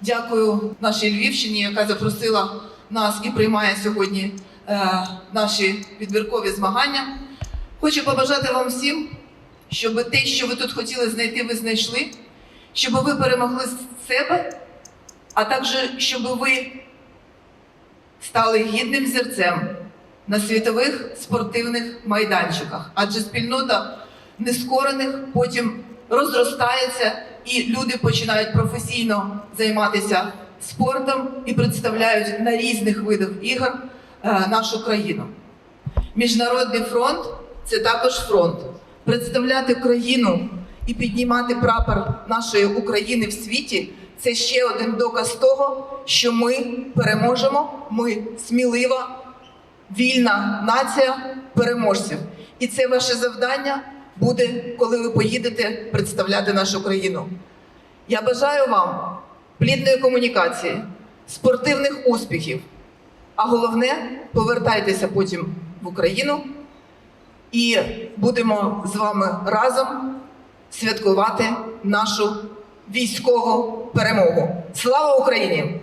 Дякую нашій Львівщині, яка запросила нас і приймає сьогодні е, наші відбіркові змагання. Хочу побажати вам всім, щоб те, що ви тут хотіли знайти, ви знайшли, щоб ви перемогли себе, а також щоб ви стали гідним зірцем на світових спортивних майданчиках. Адже спільнота нескорених потім розростається, і люди починають професійно займатися спортом і представляють на різних видах ігор е, нашу країну. Міжнародний фронт це також фронт. Представляти країну і піднімати прапор нашої України в світі це ще один доказ того, що ми переможемо. Ми смілива, вільна нація переможців. І це ваше завдання буде, коли ви поїдете представляти нашу країну. Я бажаю вам плідної комунікації, спортивних успіхів, а головне, повертайтеся потім в Україну і будемо з вами разом святкувати нашу військову перемогу. Слава Україні!